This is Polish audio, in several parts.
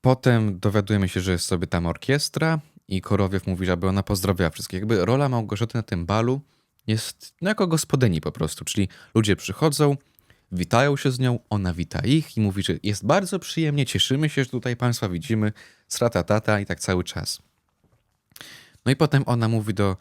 Potem dowiadujemy się, że jest sobie tam orkiestra i Korowiew mówi, żeby ona pozdrawiała wszystkich. Jakby rola Małgorzaty na tym balu jest no, jako gospodyni po prostu, czyli ludzie przychodzą, witają się z nią, ona wita ich i mówi, że jest bardzo przyjemnie, cieszymy się, że tutaj państwa widzimy, tata i tak cały czas. No i potem ona mówi do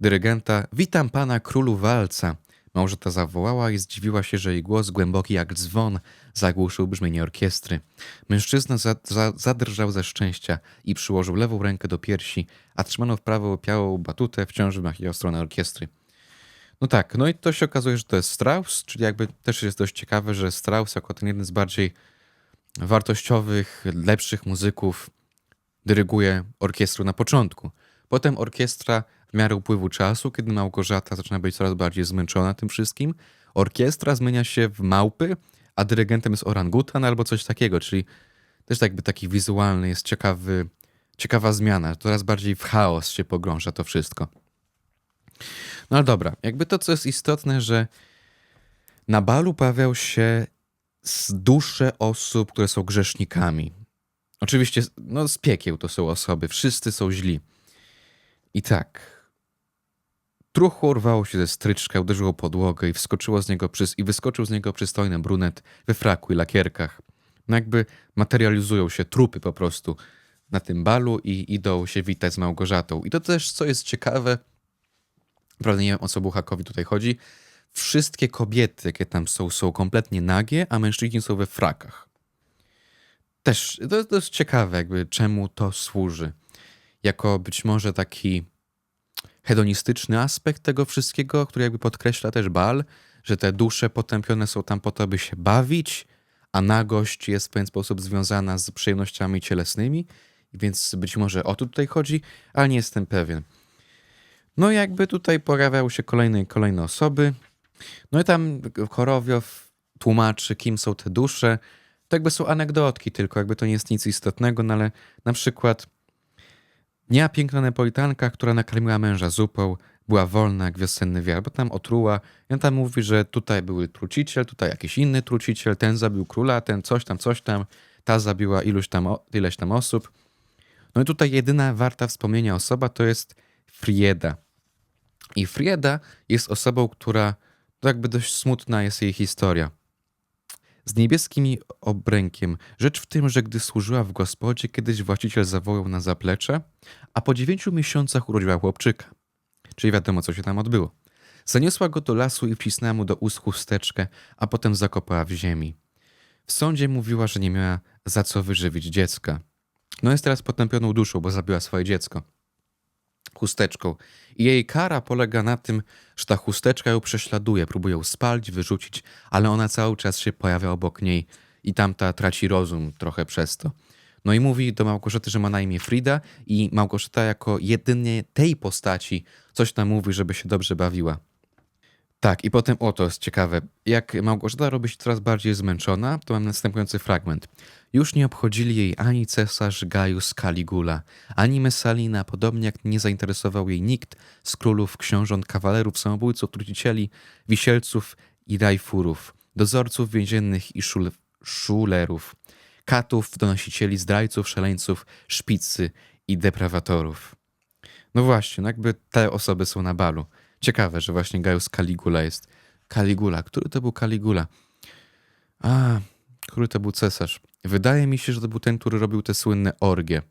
dyrygenta, witam pana królu walca. Małgorzata zawołała i zdziwiła się, że jej głos, głęboki jak dzwon, zagłuszył brzmienie orkiestry. Mężczyzna za, za, zadrżał ze szczęścia i przyłożył lewą rękę do piersi, a trzymaną w prawo piałą batutę wciąż wymachiwał stronę orkiestry. No tak, no i to się okazuje, że to jest Strauss, czyli jakby też jest dość ciekawe, że Strauss jako ten jeden z bardziej wartościowych, lepszych muzyków dyryguje orkiestrą na początku. Potem orkiestra w miarę upływu czasu, kiedy Małgorzata zaczyna być coraz bardziej zmęczona tym wszystkim, orkiestra zmienia się w małpy, a dyrygentem jest orangutan albo coś takiego, czyli też jakby taki wizualny jest ciekawy, ciekawa zmiana. Coraz bardziej w chaos się pogrąża to wszystko. No ale dobra, jakby to, co jest istotne, że na balu pojawiał się dusze osób, które są grzesznikami. Oczywiście, no z piekieł to są osoby, wszyscy są źli. I tak. Truchło urwało się ze stryczka, uderzyło podłogę i wskoczyło z niego i wyskoczył z niego przystojny brunet we fraku i lakierkach. No jakby materializują się trupy po prostu na tym balu i idą się witać z Małgorzatą. I to też, co jest ciekawe, Prawda, nie wiem o co Buchakowi tutaj chodzi. Wszystkie kobiety, jakie tam są, są kompletnie nagie, a mężczyźni są we frakach. Też to, jest ciekawe, jakby czemu to służy. Jako być może taki hedonistyczny aspekt tego wszystkiego, który jakby podkreśla też bal, że te dusze potępione są tam po to, by się bawić, a nagość jest w pewien sposób związana z przyjemnościami cielesnymi, więc być może o to tutaj chodzi, ale nie jestem pewien. No jakby tutaj pojawiały się kolejne i kolejne osoby. No i tam Chorowiow tłumaczy, kim są te dusze. To jakby są anegdotki tylko, jakby to nie jest nic istotnego, no ale na przykład Dnia piękna Neapolitanka, która nakarmiła męża zupą, była wolna jak wiosenny wiatr, bo tam otruła. I on tam mówi, że tutaj był truciciel, tutaj jakiś inny truciciel, ten zabił króla, ten coś tam, coś tam, ta zabiła iluś tam, ileś tam osób. No i tutaj jedyna warta wspomnienia osoba to jest Frieda. I Frieda jest osobą, która jakby dość smutna jest jej historia. Z niebieskim obrękiem. Rzecz w tym, że gdy służyła w gospodzie, kiedyś właściciel zawołał na zaplecze, a po dziewięciu miesiącach urodziła chłopczyka. Czyli wiadomo, co się tam odbyło. Zaniosła go do lasu i wcisnęła mu do ust chusteczkę, a potem zakopała w ziemi. W sądzie mówiła, że nie miała za co wyżywić dziecka. No jest teraz potępioną duszą, bo zabiła swoje dziecko chusteczką. I jej kara polega na tym, że ta chusteczka ją prześladuje, próbuje ją spalić, wyrzucić, ale ona cały czas się pojawia obok niej i tamta traci rozum trochę przez to. No i mówi do Małgorzaty, że ma na imię Frida i Małgorzata jako jedynie tej postaci coś tam mówi, żeby się dobrze bawiła. Tak, i potem, o to jest ciekawe, jak Małgorzata robi się coraz bardziej zmęczona, to mam następujący fragment. Już nie obchodzili jej ani cesarz Gaius Caligula, ani Messalina, podobnie jak nie zainteresował jej nikt z królów, książąt, kawalerów, samobójców, trucicieli, wisielców i rajfurów, dozorców więziennych i szul szulerów, katów, donosicieli, zdrajców, szaleńców, szpicy i deprawatorów. No właśnie, no jakby te osoby są na balu. Ciekawe, że właśnie Gaius Caligula jest. Caligula. Który to był Caligula? A, który to był cesarz? Wydaje mi się, że to był ten, który robił te słynne orgie.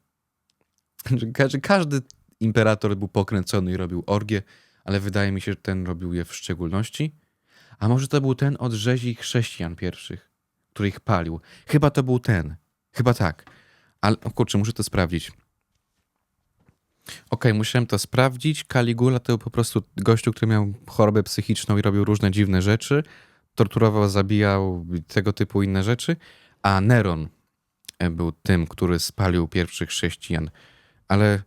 Że każdy imperator był pokręcony i robił orgie, ale wydaje mi się, że ten robił je w szczególności. A może to był ten od rzezi chrześcijan pierwszych, który ich palił. Chyba to był ten. Chyba tak. Ale, o kurczę, muszę to sprawdzić. Okej, okay, musiałem to sprawdzić. Caligula to był po prostu gościu, który miał chorobę psychiczną i robił różne dziwne rzeczy. Torturował, zabijał, tego typu inne rzeczy. A Neron e, był tym, który spalił pierwszych chrześcijan. Ale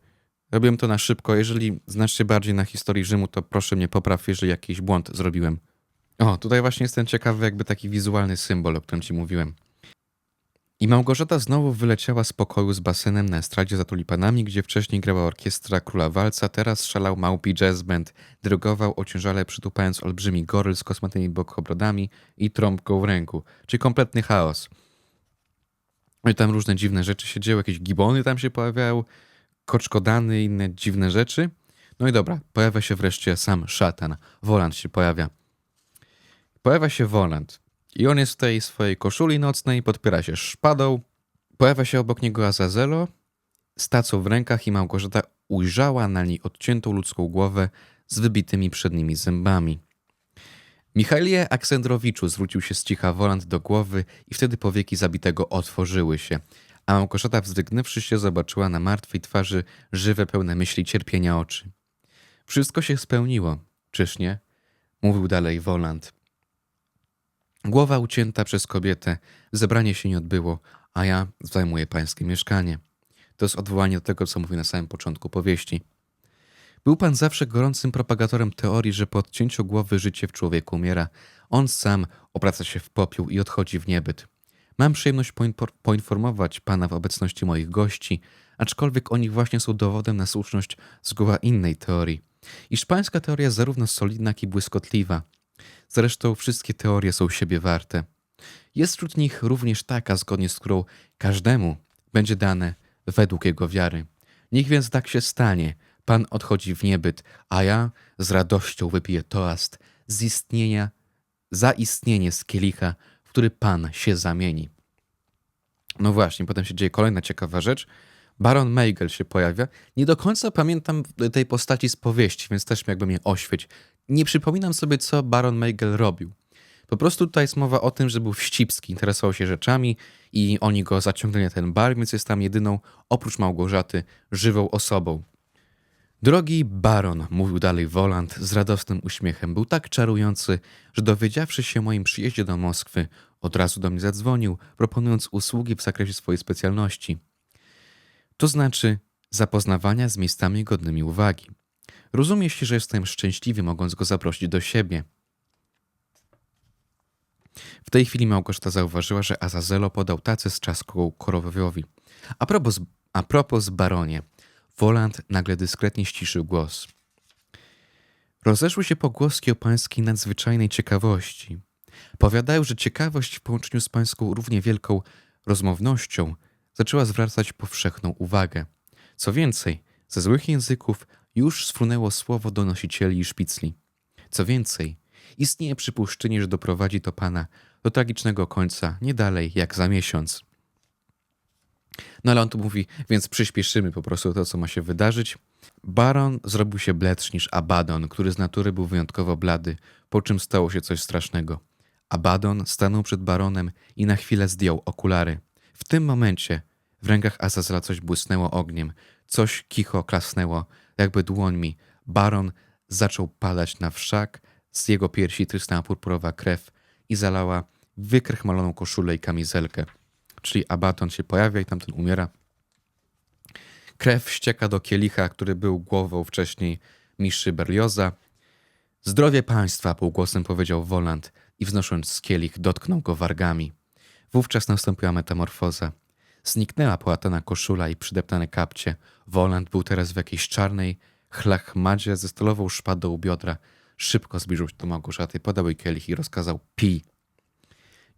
robiłem to na szybko. Jeżeli znasz się bardziej na historii Rzymu, to proszę mnie popraw, jeżeli jakiś błąd zrobiłem. O, tutaj właśnie jest ten ciekawy, jakby taki wizualny symbol, o którym ci mówiłem. I Małgorzata znowu wyleciała z pokoju z basenem na estradzie za tulipanami, gdzie wcześniej grała orkiestra Króla Walca, teraz szalał małpi jazz band, dyrygował ociężale przytupając olbrzymi goryl z kosmatymi bokobrodami i trąbką w ręku, czyli kompletny chaos. No i tam różne dziwne rzeczy się dzieły, jakieś gibony tam się pojawiają, koczkodany i inne dziwne rzeczy. No i dobra, pojawia się wreszcie sam szatan. Woland się pojawia. Pojawia się Woland. I on jest w tej swojej koszuli nocnej, podpiera się szpadą. Pojawia się obok niego Azazelo z tacą w rękach i Małgorzata ujrzała na niej odciętą ludzką głowę z wybitymi przednimi zębami. Michailie Aksendrowiczu zwrócił się z cicha Woland do głowy i wtedy powieki zabitego otworzyły się, a Małgorzata wzdrygnęwszy się zobaczyła na martwej twarzy żywe, pełne myśli cierpienia oczy. Wszystko się spełniło, czyż nie? Mówił dalej Woland. Głowa ucięta przez kobietę, zebranie się nie odbyło, a ja zajmuję pańskie mieszkanie. To jest odwołanie do tego, co mówi na samym początku powieści. Był pan zawsze gorącym propagatorem teorii, że po odcięciu głowy życie w człowieku umiera. On sam obraca się w popiół i odchodzi w niebyt. Mam przyjemność poinfor- poinformować pana w obecności moich gości, aczkolwiek oni właśnie są dowodem na słuszność zgoła innej teorii. Iż pańska teoria jest zarówno solidna, jak i błyskotliwa. Zresztą wszystkie teorie są siebie warte. Jest wśród nich również taka, zgodnie z którą każdemu będzie dane według jego wiary. Niech więc tak się stanie. Pan odchodzi w niebyt, a ja z radością wypiję toast z istnienia, za istnienie z kielicha, w który Pan się zamieni. No właśnie, potem się dzieje kolejna ciekawa rzecz. Baron Meigel się pojawia. Nie do końca pamiętam tej postaci z powieści, więc też jakby mnie oświeć. Nie przypominam sobie, co Baron Meigel robił. Po prostu tutaj jest mowa o tym, że był wścibski, interesował się rzeczami i oni go zaciągnęli na ten bar, więc jest tam jedyną, oprócz Małgorzaty, żywą osobą. Drogi baron, mówił dalej Woland z radosnym uśmiechem, był tak czarujący, że dowiedziawszy się o moim przyjeździe do Moskwy, od razu do mnie zadzwonił, proponując usługi w zakresie swojej specjalności. To znaczy zapoznawania z miejscami godnymi uwagi. Rozumie się, że jestem szczęśliwy, mogąc go zaprosić do siebie. W tej chwili Małgorzata zauważyła, że Azazelo podał tacę z czaską Korowiowi. A propos, a propos baronie, Woland nagle dyskretnie ściszył głos. Rozeszły się pogłoski o pańskiej nadzwyczajnej ciekawości. Powiadają, że ciekawość w połączeniu z pańską równie wielką rozmownością zaczęła zwracać powszechną uwagę. Co więcej, ze złych języków już sfrunęło słowo do nosicieli i szpicli. Co więcej, istnieje przypuszczenie, że doprowadzi to pana do tragicznego końca nie dalej jak za miesiąc. No ale on tu mówi, więc przyspieszymy po prostu to, co ma się wydarzyć. Baron zrobił się bledszy niż Abaddon, który z natury był wyjątkowo blady, po czym stało się coś strasznego. Abaddon stanął przed baronem i na chwilę zdjął okulary. W tym momencie w rękach Azazela coś błysnęło ogniem, coś kicho klasnęło, jakby dłońmi. Baron zaczął padać na wszak, z jego piersi trysnęła purpurowa krew i zalała wykrechmaloną koszulę i kamizelkę. Czyli Abaton się pojawia i tamten umiera. Krew ścieka do kielicha, który był głową wcześniej miszy Berlioza. Zdrowie państwa, półgłosem powiedział Woland i wznosząc kielich dotknął go wargami. Wówczas nastąpiła metamorfoza. Zniknęła połatana koszula i przydeptane kapcie. Woland był teraz w jakiejś czarnej chlachmadzie ze stalową szpadą u biodra. Szybko zbliżył się do Małgorzaty, podał jej kielich i rozkazał pij.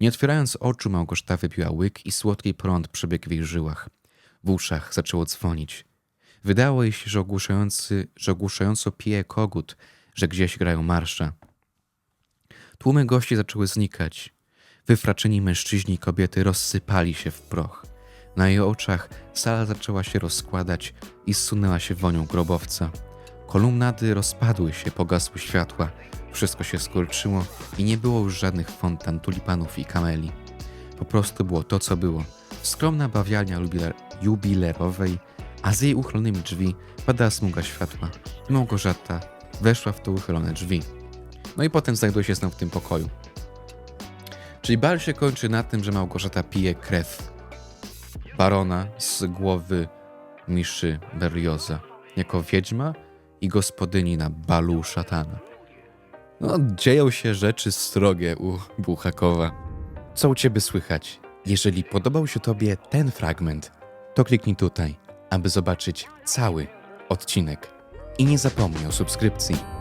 Nie otwierając oczu, Małgorzata wypiła łyk i słodki prąd przebiegł w jej żyłach. W uszach zaczęło dzwonić. Wydało jej się, że, ogłuszający, że ogłuszająco pije kogut, że gdzieś grają marsze. Tłumy gości zaczęły znikać. Wyfraczeni mężczyźni i kobiety rozsypali się w proch. Na jej oczach sala zaczęła się rozkładać i zsunęła się wonią grobowca. Kolumnady rozpadły się, pogasły światła, wszystko się skurczyło i nie było już żadnych fontan, tulipanów i kameli. Po prostu było to, co było. Skromna bawialnia jubiler jubilerowej, a z jej uchylonymi drzwi padała smuga światła Małgorzata weszła w te uchylone drzwi. No i potem znajduje się znów w tym pokoju. Czyli bal się kończy na tym, że Małgorzata pije krew barona z głowy Miszy Berlioza jako wiedźma i gospodyni na balu szatana. No, dzieją się rzeczy srogie u Buchakowa. Co u ciebie słychać? Jeżeli podobał się tobie ten fragment, to kliknij tutaj, aby zobaczyć cały odcinek. I nie zapomnij o subskrypcji.